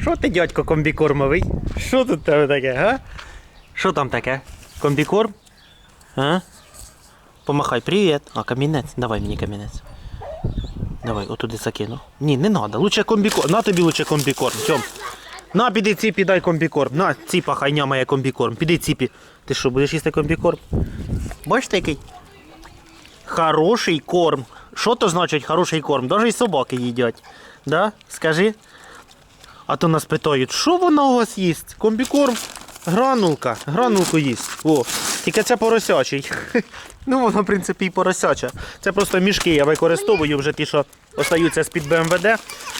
Що ти, дядько, комбікормовий? Що тут тебе таке, га? Що там таке? Комбікорм? А? Помахай, привіт. А, камінець. Давай мені камінець. Давай, отуди закину. Ні, не треба. Лучше комбікорм. На тобі лучше комбікорм. Тьом. На, піди ціпі, дай комбікорм. На, ціпа, хай нямає комбікорм. Піди ціпі. Ти що, будеш їсти комбікорм? Бачите який? Хороший корм. Що то значить хороший корм? Даже і собаки їдять. Да? Скажи. А то нас питають, що вона у вас їсть? Комбікорм? Гранулка. Гранулку їсть. О, тільки це поросячий. Ну, воно, в принципі, і поросяча. Це просто мішки я використовую вже ті, що остаються з-під БМВД.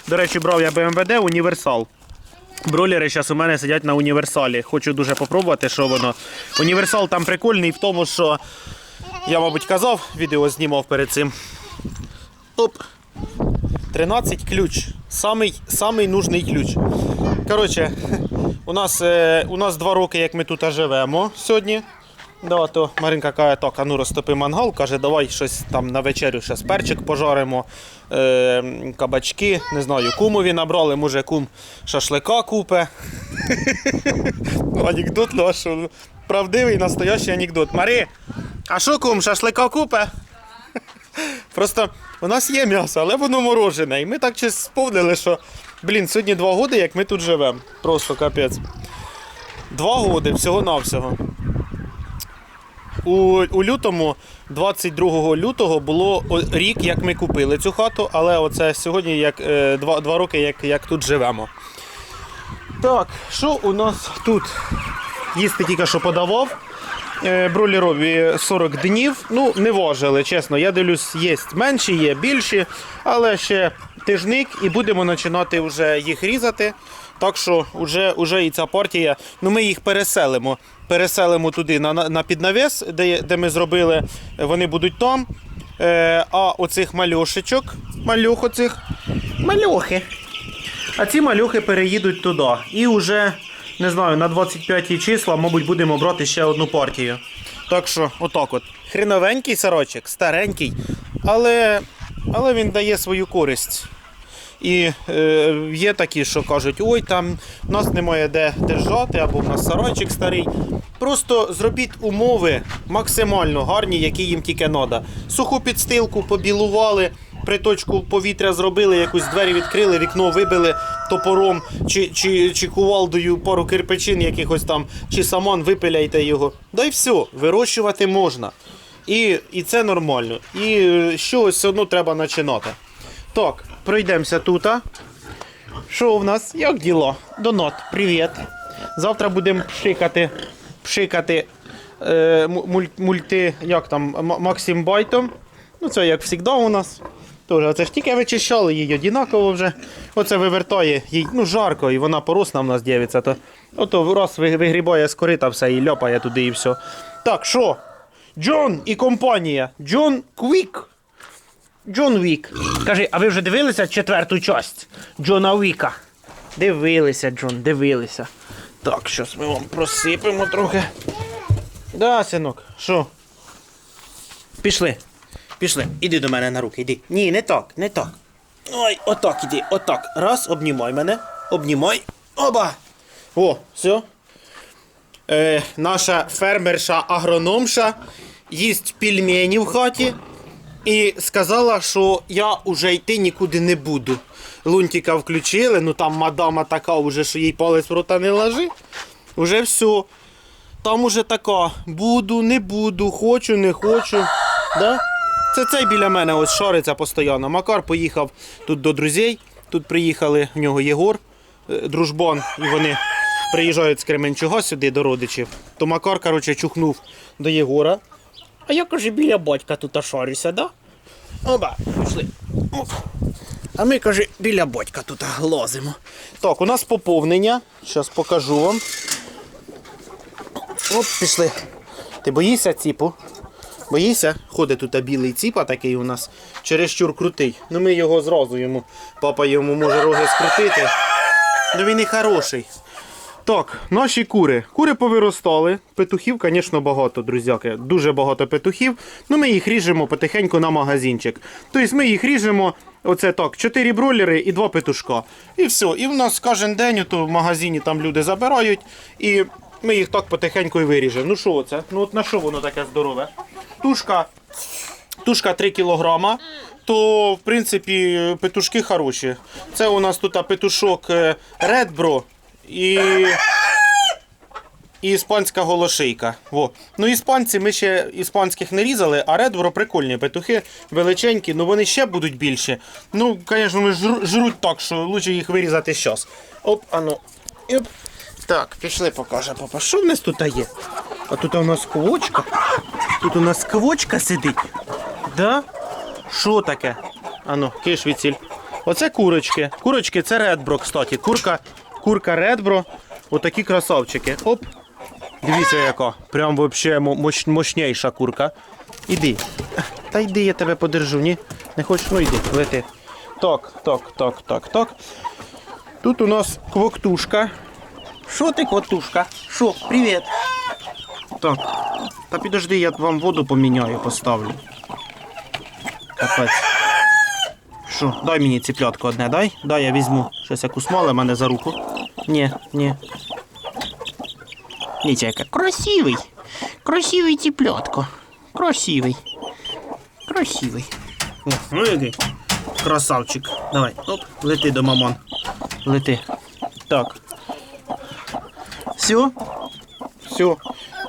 До речі, брав я БМВД універсал. Бролери зараз у мене сидять на універсалі. Хочу дуже попробувати, що воно. Універсал там прикольний в тому, що я, мабуть, казав, відео знімав перед цим. Оп. 13 ключ. Самий, самий нужний ключ. Коротше, у нас, е, у нас два роки, як ми тут живемо сьогодні. Да, то Маринка каже, так, а ну розтопи мангал, каже, давай щось там на вечерю ще перчик пожаримо, е, кабачки, не знаю, кумові набрали, може кум шашлика купе. Анекдот, ну, Правдивий, настоящий анекдот. Мари, а що кум, шашлика купе? Просто у нас є м'ясо, але воно морожене. І ми так щось сповнили, що блін, сьогодні два роки, як ми тут живемо. Просто капець. Два роки всього-навсього. У, у лютому, 22 лютого, було рік, як ми купили цю хату, але оце сьогодні як, е, два, два роки, як, як тут живемо. Так, що у нас тут? Їсти тільки що подавав. Е, 40 днів. Ну, не важили, чесно. Я дивлюсь, є менші, є більші, але ще тижник і будемо починати вже їх різати. Так що вже, вже і ця партія, ну ми їх переселимо. Переселимо туди на, на, на піднавіс, де, де ми зробили, вони будуть там. Е, а оцих мальошечок, мальох оцих, мальохи. А ці малюхи переїдуть туди. І вже, не знаю, на 25 числа, мабуть, будемо брати ще одну партію. Так що, отак от. Хреновенький сорочок, старенький, але, але він дає свою користь. І е, є такі, що кажуть, ой, там в нас немає де держати, або в нас сарайчик старий. Просто зробіть умови максимально гарні, які їм тільки треба. Суху підстилку побілували, приточку повітря зробили, якусь двері відкрили, вікно вибили топором чи, чи, чи кувалдою пару кирпичин якихось там, чи саман випиляйте його. Да й все, вирощувати можна. І, і це нормально. І е, чогось все одно треба починати. Так, пройдемося тут. Що в нас? Як діло? Донат, привіт. Завтра будемо пшикати, пшикати е, мульти, як там, Максим Байтом. Ну, це як завжди у нас. Тоже, це ж тільки вичищали її однаково вже. Оце вивертає їй, ну жарко, і вона поросна в нас дівиться. То, ото раз вигрібає з корита все і ляпає туди і все. Так, що? Джон і компанія. Джон Квік. Джон Вік. Кажи, а ви вже дивилися четверту часть Джона Віка? Дивилися, Джон, дивилися. Так, щось ми вам просипемо трохи. Да, синок, що? Пішли. Пішли. Іди до мене на руки, іди. Ні, не так, не так. Ой, отак іди, отак. Раз, обнімай мене. Обнімай. Оба. О, все. Е, наша фермерша агрономша їсть пельмені в хаті і сказала, що я вже йти нікуди не буду. Лунтика включили, ну там мадама така, уже, що їй палець в рота не ложи. Уже все. Там уже така, буду, не буду, хочу, не хочу. Да? Це цей біля мене ось шариться постійно. Макар поїхав тут до друзей. Тут приїхали в нього Єгор, е, дружбан, і вони приїжджають з Кременчуга сюди до родичів. То Макар, коротше, чухнув до Єгора. А я каже, біля батька тут шарюся, да? Оба, пішли. А ми, каже, біля батька тут лазимо. Так, у нас поповнення. Зараз покажу вам. Оп, пішли. Ти боїшся ціпу? Боїшся? Ходить тут білий ціпа такий у нас, чересчур крутий. Ну ми його зразу йому. Папа йому може роги скрутити. Ну він і хороший. Так, наші кури. Кури повиростали. Петухів, звісно, багато, друзяки. Дуже багато петухів. Ну ми їх ріжемо потихеньку на магазинчик. Тобто ми їх ріжемо Оце так, 4 бройлери і 2 петушка. І все. І в нас кожен день в магазині там люди забирають, і ми їх так потихеньку і виріжемо. Ну що це? Ну от на що воно таке здорове? Тушка, тушка 3 кілограма. То, в принципі, петушки хороші. Це у нас тут петушок Bro і і іспанська голошийка. Во. Ну, іспанці ми ще іспанських не різали, а редворо прикольні петухи, величенькі, ну вони ще будуть більші. Ну, звісно, вони жруть так, що краще їх вирізати зараз. Оп, ану. Оп. Так, пішли, покаже папа. Що в нас тут є? А тут у нас квочка. Тут у нас квочка сидить. Да? Що таке? Ану, киш відсіль. Оце курочки. Курочки це редбро, кстати. Курка, курка редбро. Отакі красавчики. Оп. Дивіться яка. Прям вообще мощ, мощніша курка. Іди. Та йди, я тебе подержу, ні? Не хочеш? Ну йди, лети. Так, так, так, так, так. Тут у нас квоктушка. Що ти, квоктушка? Що, привіт. Так. Та підожди, я вам воду поміняю, поставлю. Капець. Що, дай мені ціплятку одне, дай? Дай я візьму. Щось як усмали мене за руку. Ні, ні. Яка красивий. Красивий ціплятко. Красивий. Красивий. О, ну який. Красавчик. Давай, оп, лети до мамон. Лети. Так. Все? Все.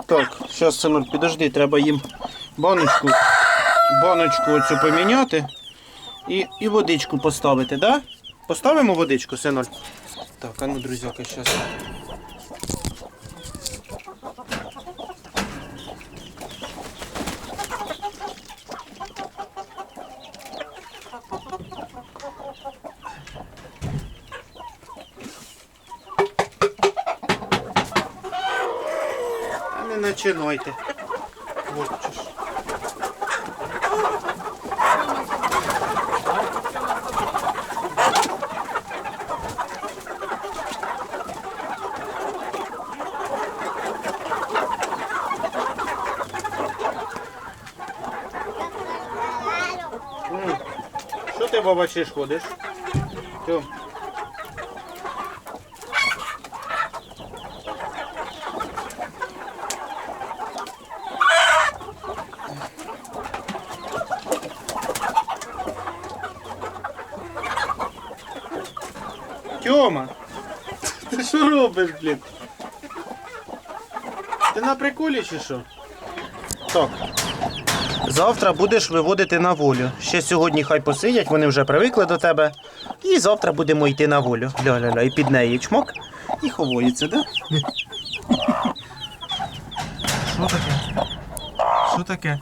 Так, зараз, синок, підожди, треба їм баночку, баночку оцю поміняти і, і водичку поставити, да? Поставимо водичку, синоль? Так, а ну, друзяка, зараз. А не починайте. От що ж. М, Що ти бабачиш ходиш? Тьом. Тьома! Ти що робиш, блін? Ти на приколі чи що? Так. Завтра будеш виводити на волю. Ще сьогодні хай посидять, вони вже привикли до тебе. І завтра будемо йти на волю. Ля-ля-ля, і під неї чмок. І ховується, да? Що таке? Що таке?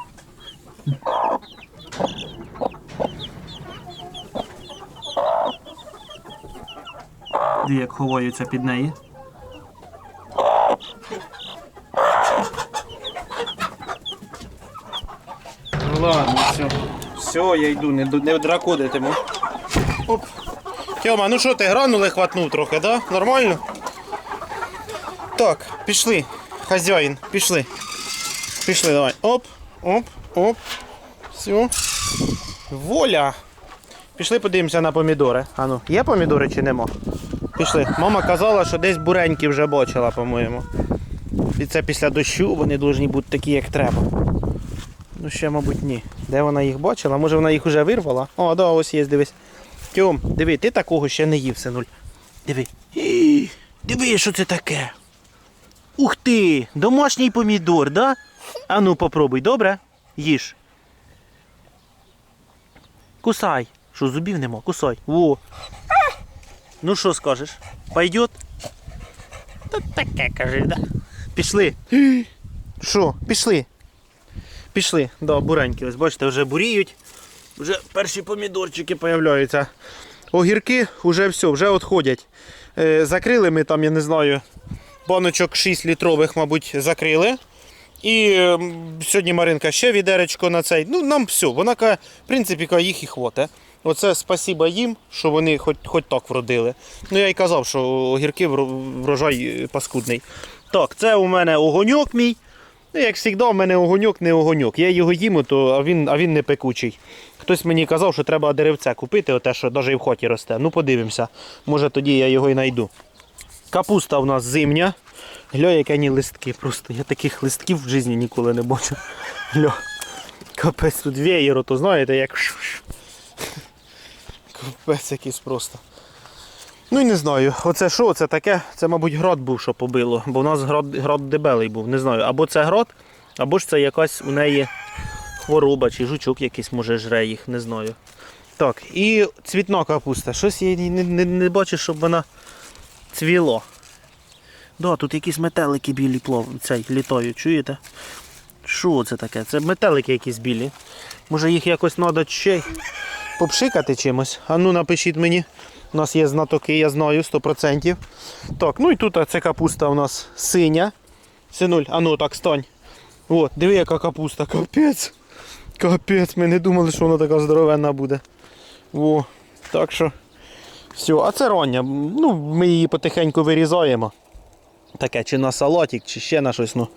Як ховаються під неї. Ладно, все. Все, я йду, не, не дракодитиму. Оп. Тьома, ну що ти, гранули хватнув трохи, да? Нормально? Так, пішли. Хазяїн, пішли. Пішли, давай. Оп, оп, оп. Все. Воля. Пішли подивимося на помідори. Ану, є помідори чи нема? Пішли. Мама казала, що десь буреньки вже бачила, по-моєму. І це після дощу вони повинні бути такі, як треба. Ну ще, мабуть, ні. Де вона їх бачила? Може вона їх вже вирвала? О, да, ось є, дивись. Тьом, диви, ти такого ще не їв, синуль. Диви. Ій, Диви, що це таке. Ух ти! Домашній помідор, да? А ну попробуй, добре? Їж. Кусай. Що, зубів нема? Кусай. Во. Ну що скажеш? Пойдет? Та таке кажи, да. Пішли. Що, пішли? Пішли, да, буренькі. Ось бачите, вже буріють. Вже перші помідорчики появляються. Огірки вже все, вже відходять. Е, закрили ми там, я не знаю, баночок 6 літрових, мабуть, закрили. І е, сьогодні Маринка ще відеречко на цей. Ну, нам все. Вона каже, в принципі, їх і хвоте. Оце спасіба їм, що вони хоч, хоч так вродили. Ну я й казав, що огірки врожай е, паскудний. Так, це у мене огоньок мій. Ну, як завжди, в мене огоньок не огоньок. Я його їм, то, а, він, а він не пекучий. Хтось мені казав, що треба деревце купити, оте, що навіть і в хоті росте. Ну, подивимося. Може тоді я його і знайду. Капуста у нас зимня. Гля, які листки. Просто я таких листків в житті ніколи не бачив. Гля. Капець тут веєр, то знаєте, як. Капець якийсь просто. Ну і не знаю, оце що це таке? Це, мабуть, град був, що побило, бо у нас град, град дебелий був. Не знаю, або це град, або ж це якась у неї хвороба, чи жучок якийсь може жре їх, не знаю. Так, і цвітна капуста. Щось я не, не, не бачу, щоб вона цвіло. Да, тут якісь метелики білі плов, цей, літають, чуєте? Що це таке? Це метелики якісь білі. Може їх якось треба ще попшикати чимось? А ну напишіть мені. У нас є знатоки, я знаю, 100%. Так, ну і тут ця капуста у нас синя. Синуль, а ну так стань. От, диви, яка капуста, капець. Капець, ми не думали, що вона така здоровенна буде. О, так що. Все, а це рання. Ну, ми її потихеньку вирізаємо. Таке, чи на салатик, чи ще на щось. Ну,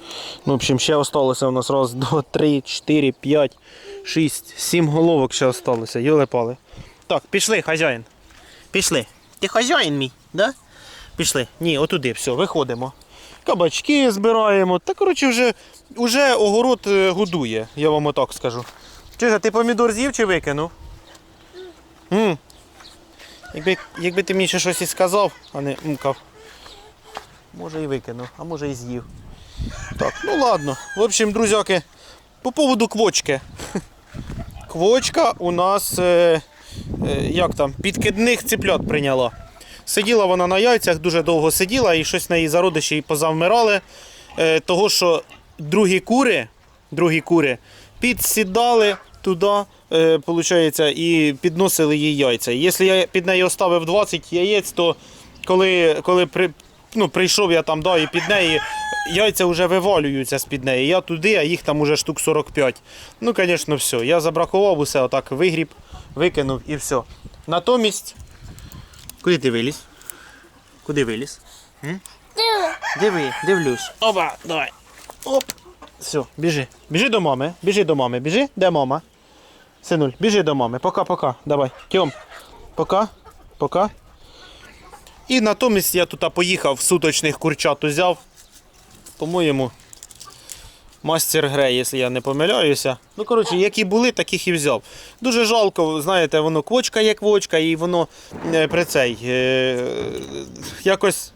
ну в общем, ще осталося у нас раз, два, три, чотири, п'ять, шість, сім головок ще осталося. Йоле пали. Так, пішли, хазяїн. Пішли. Ти хазяїн мій, да? Пішли. Ні, отуди, все, виходимо. Кабачки збираємо. Та коротше вже, вже огород е, годує, я вам отак скажу. Чижа, ти помідор з'їв чи викинув? м Якби, якби ти мені ще щось і сказав, а не мукав. Може і викинув, а може і з'їв. Так, ну ладно. В общем, друзяки, по поводу квочки. Квочка у нас, е, як там, підкидних ціплят прийняла. Сиділа вона на яйцях, дуже довго сиділа і щось на її зародичі позавмирали. Е, того, що другі кури, другі кури підсідали туди, е, і підносили їй яйця. Якщо я під неї оставив 20 яєць, то коли, коли при, ну, прийшов я там да, і під неї, яйця вже вивалюються з-під неї. Я туди, а їх там уже штук 45. Ну, звісно, все. Я забракував усе, отак вигріб, викинув і все. Натомість. Куди ти виліз? Куди виліз? М? Диви, дивлюсь. Опа, давай. Оп. Все, біжи. Біжи до мами. Біжи до мами. Біжи. Де мама? Синуль, біжи до мами. Пока-пока. Давай. Тьом. Пока. Пока. І натомість я тут поїхав, суточних курчат узяв. По-моєму, мастер грей, якщо я не помиляюся. Ну, коротше, які були, таких і взяв. Дуже жалко, знаєте, воно квочка є квочка, і воно е, при цей е, якось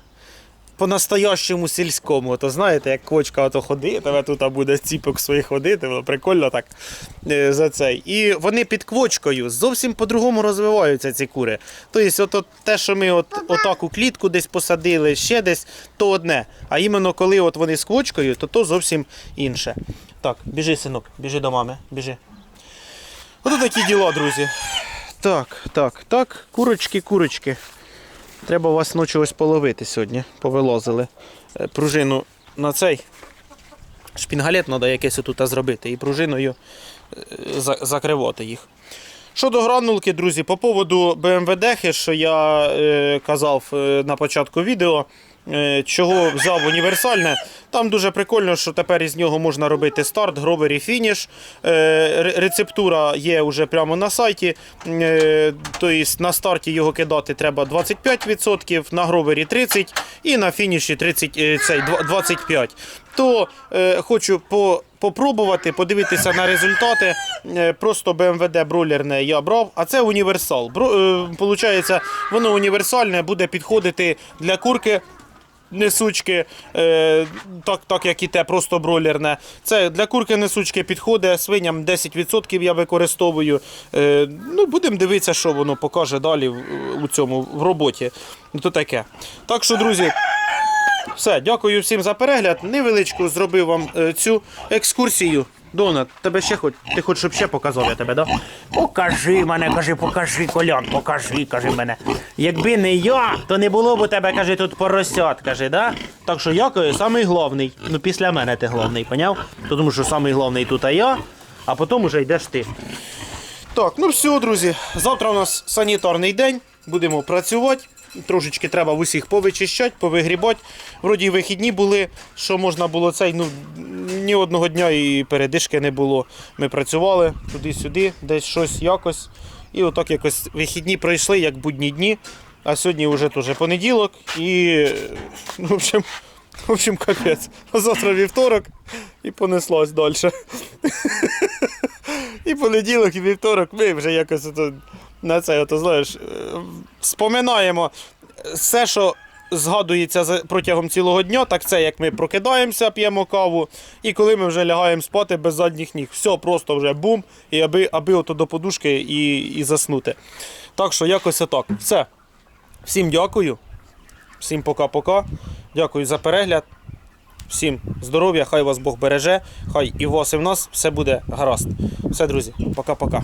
по-настоящому сільському. То знаєте, як квочка ото ходить, тебе тут буде ціпок своїх ходити, воно прикольно так е, за цей. І вони під квочкою зовсім по-другому розвиваються ці кури. Тобто, от, от те, що ми от, отак у клітку десь посадили, ще десь, то одне. А іменно коли от вони з квочкою, то то зовсім інше. Так, біжи, синок, біжи до мами, біжи. Ото такі діла, друзі. Так, так, так, курочки, курочки. Треба вас ночі ось половити сьогодні. Повилозили. Е, Пружину на цей. Шпінгалет треба якесь тут зробити і пружиною е, закривати їх. Щодо гранулки, друзі, по поводу БМВД, що я е, казав на початку відео, чого взяв універсальне. Там дуже прикольно, що тепер із нього можна робити старт, гровер і фініш. Е, рецептура є вже прямо на сайті. Е, тобто на старті його кидати треба 25%, на гровері 30% і на фініші 30, е, цей, дв- 25%. То е, хочу по попробувати, подивитися на результати. Е, Просто BMWD бройлерне я брав, а це універсал. Бро, е, Получається, воно універсальне буде підходити для курки. Несучки, е, так, так як і те, просто бройлерне. Це для курки несучки підходить, свиням 10% я використовую. Е, ну, будемо дивитися, що воно покаже далі у цьому в роботі. Ну, То таке. Так що, друзі, все, дякую всім за перегляд. Невеличку зробив вам е, цю екскурсію. Дона, тебе ще хоч. Ти хочеш, щоб ще показав я тебе, да? Покажи мене, кажи, покажи, колян, покажи, кажи мене. Якби не я, то не було б у тебе, каже, тут поросят, каже, да? Так що я кажу, самий головний. Ну, після мене ти головний, поняв? Тому що самий головний тут а я, а потім уже йдеш ти. Так, ну все, друзі. Завтра у нас санітарний день. Будемо працювати. Трошечки треба в усіх повичищати, повигрібати. Вроді вихідні були, що можна було цей, ну ні одного дня і передишки не було. Ми працювали туди-сюди, десь щось якось. І отак якось вихідні пройшли, як будні дні. А сьогодні вже теж понеділок і ну, в общем, в общем, капець. А завтра вівторок і понеслось далі. І понеділок, і вівторок ми вже якось на це, ото, знаєш, е, споминаємо все, що згадується протягом цілого дня, так це як ми прокидаємося, п'ємо каву, і коли ми вже лягаємо спати без задніх ніг. Все просто вже бум, і аби, аби ото до подушки і, і заснути. Так що якось отак. Все. Всім дякую. Всім пока-пока. Дякую за перегляд. Всім здоров'я, хай вас Бог береже, хай і вас, і в нас все буде гаразд. Все, друзі, пока-пока.